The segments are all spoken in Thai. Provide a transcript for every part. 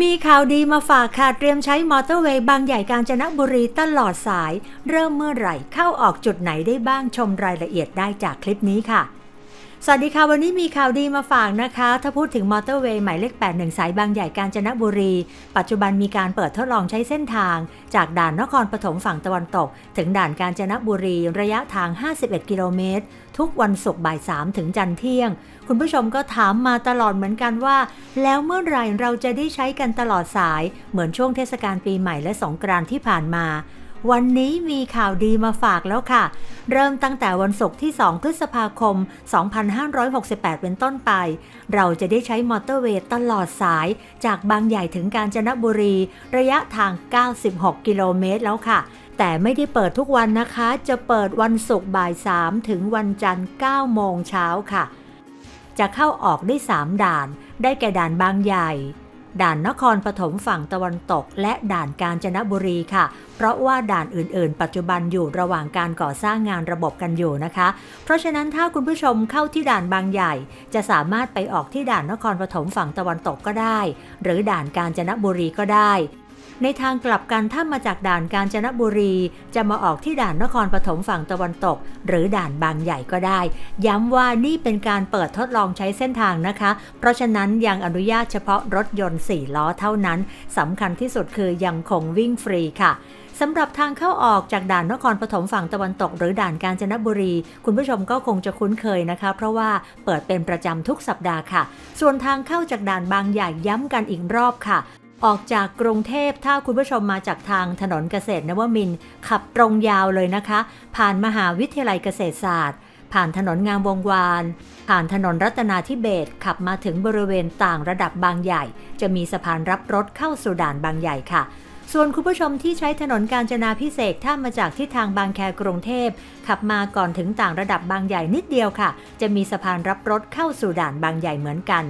มีข่าวดีมาฝากค่ะ เตรียมใช้มอเตอร์เวย์บางใหญ่กาญจนบุรีตลอดสาย เริ่มเมื่อไหร่เข้าออกจุดไหนได้บ้างชมรายละเอียดได้จากคลิปนี้ค่ะ สวัสดีค่ะ วันนี้มีข่าวดีมาฝากนะคะ ถ้าพูดถึงมอเตอร์เวย์หมายเลข 81 สายบางใหญ่กาญจนบุรี ปัจจุบันมีการเปิดทดลองใช้เส้นทาง จากด่านนครปฐมฝั่งตะวันตก ถึงด่านกาญจนบุรี ระยะทาง 51 กิโลเมตร ทุกวันศุกร์บ่าย 3 ถึงจันทร์เที่ยง คุณผู้ชมก็ถามมาตลอดเหมือนกันว่า แล้วเมื่อไหร่เราจะได้ใช้กันตลอดสาย เหมือนช่วงเทศกาลปีใหม่และสงกรานต์ที่ผ่านมา วันนี้มีข่าวดีมาฝากแล้วค่ะ เริ่มตั้งแต่วันศุกร์ที่ 2 พฤษภาคม 2568 เป็นต้นไป เราจะได้ใช้มอเตอร์เวย์ตลอดสาย จากบางใหญ่ถึงกาญจนบุรี ระยะทาง 96 กิโลเมตรแล้วค่ะ แต่ไม่ได้เปิดทุกวันนะคะ จะเปิดวันศุกร์บ่าย 3 ถึงวันจันทร์ 9 โมงเช้าค่ะ จะเข้าออกได้ 3 ด่าน ได้แก่ด่านบางใหญ่ ด่านนครปฐมฝั่งตะวันตก และด่านกาญจนบุรีค่ะ เพราะว่าด่านอื่น ๆ ปัจจุบันอยู่ระหว่างการก่อสร้างงานระบบกันอยู่นะคะ เพราะฉะนั้นถ้าคุณผู้ชมเข้าที่ด่านบางใหญ่ จะสามารถไปออกที่ด่านนครปฐมฝั่งตะวันตกก็ได้ หรือด่านกาญจนบุรีก็ได้ ในทางกลับกันถ้ามาจากด่านกาญจนบุรี จะมาออกที่ด่านนครปฐมฝั่งตะวันตก หรือด่านบางใหญ่ก็ได้ ย้ำว่านี่เป็นการเปิดทดลองใช้เส้นทางนะคะ เพราะฉะนั้นยังอนุญาตเฉพาะรถยนต์ 4 ล้อเท่านั้นสำคัญที่สุดคือยังคงวิ่งฟรีค่ะสำหรับทางเข้าออกจากด่านนครปฐมฝั่งตะวันตก หรือด่านกาญจนบุรี คุณผู้ชมก็คงจะคุ้นเคยนะคะ เพราะว่าเปิดเป็นประจำทุกสัปดาห์ค่ะ ส่วนทางเข้าจากด่านบางใหญ่ย้ำกันอีกรอบค่ะ ออกจากกรุงเทพถ้าคุณผู้ชมมาจากทางถนนเกษตรนวมินท์ขับตรงยาวเลยนะคะ ผ่านมหาวิทยาลัยเกษตรศาสตร์ ผ่านถนนงามวงวาน ผ่านถนนรัตนาธิเบศขับมาถึงบริเวณต่างระดับบางใหญ่ จะมีสะพานรับรถเข้าสู่ด่านบางใหญ่ค่ะส่วนคุณผู้ชมที่ใช้ถนนกาญจนาพิเศษถ้ามาจากที่ทางบางแคกรุงเทพ ขับมาก่อนถึงต่างระดับบางใหญ่นิดเดียวค่ะ จะมีสะพานรับรถเข้าสู่ด่านบางใหญ่เหมือนกัน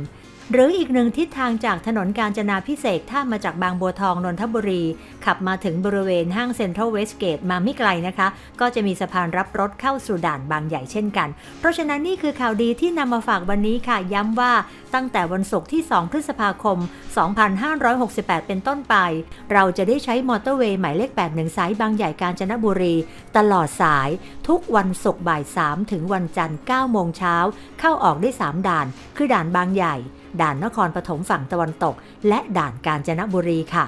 หรืออีกหนึ่งทิศทางจากถนนกาญจนาพิเศษถ้ามาจากบางบัวทองนนทบุรี ขับมาถึงบริเวณห้างเซ็นทรัลเวสเกตมาไม่ไกลนะคะ ก็จะมีสะพานรับรถเข้าสู่ด่านบางใหญ่เช่นกัน เพราะฉะนั้นนี่คือข่าวดีที่นำมาฝากวันนี้ค่ะ ย้ำว่าตั้งแต่วันศุกร์ที่ 2 พฤษภาคม 2568 เป็นต้นไป เราจะได้ใช้มอเตอร์เวย์หมายเลข 81 สายบางใหญ่กาญจนบุรี ตลอดสายทุกวันศุกร์บ่าย 3 ถึงวันจันทร์ 9 โมงเช้า เข้าออกได้ 3 ด่าน คือด่านบางใหญ่ ด่านนครปฐมฝั่งตะวันตก และด่านกาญจนบุรีค่ะ